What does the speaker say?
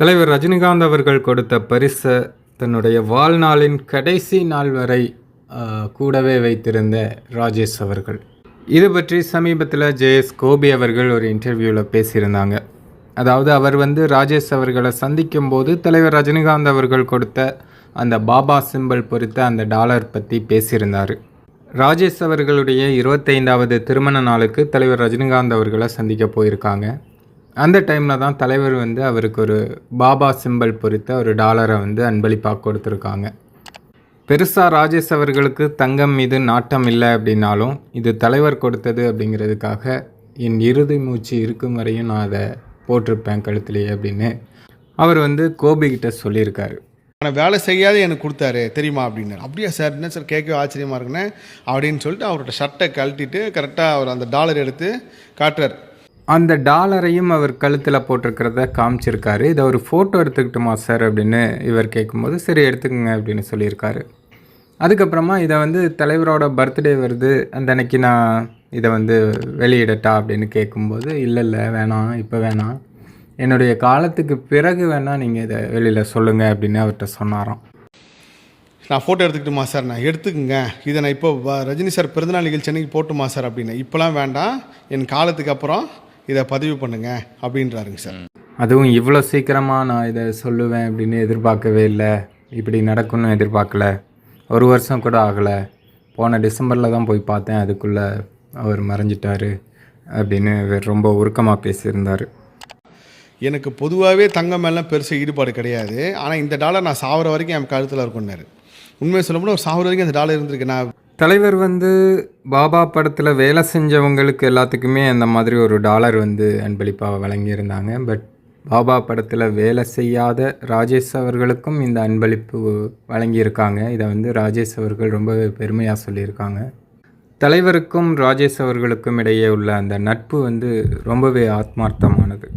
தலைவர் ரஜினிகாந்த் அவர்கள் கொடுத்த பரிசை தன்னுடைய வாழ்நாளின் கடைசி நாள் வரை கூடவே வைத்திருந்த ராஜேஷ் அவர்கள். இது பற்றி சமீபத்தில் ஜேஎஸ் கோபி அவர்கள் ஒரு இன்டர்வியூவில் பேசியிருந்தாங்க. அதாவது அவர் வந்து ராஜேஷ் அவர்களை சந்திக்கும் போது தலைவர் ரஜினிகாந்த் அவர்கள் கொடுத்த அந்த பாபா சிம்பல் பொறுத்த அந்த டாலர் பற்றி பேசியிருந்தார். ராஜேஷ் அவர்களுடைய இருபத்தைந்தாவது திருமண நாளுக்கு தலைவர் ரஜினிகாந்த் அவர்களை சந்திக்க போயிருக்காங்க. அந்த டைமில் தான் தலைவர் வந்து அவருக்கு ஒரு பாபா சிம்பல் பொறித்த ஒரு டாலரை வந்து அன்பளிப்பாக கொடுத்துருக்காங்க. பெருசாக ராஜேஷ் அவர்களுக்கு தங்கம் மீது நாட்டம் இல்லை அப்படின்னாலும் இது தலைவர் கொடுத்தது அப்படிங்கிறதுக்காக என் இறுதி மூச்சு இருக்கும் வரையும் நான் அதை போட்டிருப்பேன் கழுத்துலேயே அப்படின்னு அவர் வந்து கோபிகிட்ட சொல்லியிருக்காரு. ஆனால் வேலை செய்யாத எனக்கு கொடுத்தாரு தெரியுமா? அப்படின்னாரு அப்படியா சார் என்ன சார் கேட்கவே ஆச்சரியமாக இருக்குன்னு? அப்படின்னு சொல்லிட்டு அவரோட ஷர்ட்டை கழட்டிட்டு கரெக்டாக அவர் அந்த டாலர் எடுத்து காட்டுறார். அந்த டாலரையும் அவர் கழுத்தில் போட்டிருக்கிறத காமிச்சிருக்காரு. இதை ஒரு ஃபோட்டோ எடுத்துக்கிட்டுமா சார் அப்படின்னு இவர் கேட்கும்போது சரி எடுத்துக்கோங்க அப்படின்னு சொல்லியிருக்காரு. அதுக்கப்புறமா இதை வந்து தலைவரோட பர்த்டே வருது. அந்த அன்னைக்கு நான் இதை வந்து வெளியிடட்டா அப்படின்னு கேட்கும்போது இல்லை இல்லை வேணாம் இப்போ வேணாம். என்னுடைய காலத்துக்கு பிறகு வேணால் நீங்கள் இதை வெளியில் சொல்லுங்கள் அப்படின்னு அவர்கிட்ட சொன்னாராம். நான் ஃபோட்டோ எடுத்துக்கிட்டுமா சார் நான் எடுத்துக்குங்க. இதை நான் இப்போ ரஜினி சார் பிறந்தநாள் நிகழ்ச்சி அன்னைக்கு போட்டுமா சார் அப்படின்னு. இப்போலாம் வேண்டாம். என் காலத்துக்கு அப்புறம் இதை பதிவு பண்ணுங்க அப்படின்றாருங்க சார். அதுவும் இவ்வளோ சீக்கிரமாக நான் இதை சொல்லுவேன் அப்படின்னு எதிர்பார்க்கவே இல்லை. இப்படி நடக்கும்னு எதிர்பார்க்கல. ஒரு வருஷம் கூட ஆகலை. போன டிசம்பரில் தான் போய் பார்த்தேன். அதுக்குள்ளே அவர் மறைஞ்சிட்டாரு அப்படின்னு ரொம்ப உருக்கமாக பேசியிருந்தார். எனக்கு பொதுவாகவே தங்கம் மேலாம் பெருசு ஈடுபாடு கிடையாது. ஆனால் இந்த டாலர் நான் சாவர வரைக்கும் என் கழுத்தில் இருக்கும்னாரு. உண்மையை சொல்லப்போனால் ஒரு சாவர வரைக்கும் அந்த டாலர் இருந்திருக்கு. நான் தலைவர் வந்து பாபா படத்தில் வேலை செஞ்சவங்களுக்கு எல்லாத்துக்குமே அந்த மாதிரி ஒரு டாலர் வந்து அன்பளிப்பாக வழங்கியிருந்தாங்க. பட் பாபா படத்தில் வேலை செய்யாத ராஜேஷ் அவர்களுக்கும் இந்த அன்பளிப்பு வழங்கியிருக்காங்க. இதை வந்து ராஜேஷ் அவர்கள் ரொம்பவே பெருமையாக சொல்லியிருக்காங்க. தலைவருக்கும் ராஜேஷ் அவர்களுக்கும் இடையே உள்ள அந்த நட்பு வந்து ரொம்பவே ஆத்மார்த்தமானது.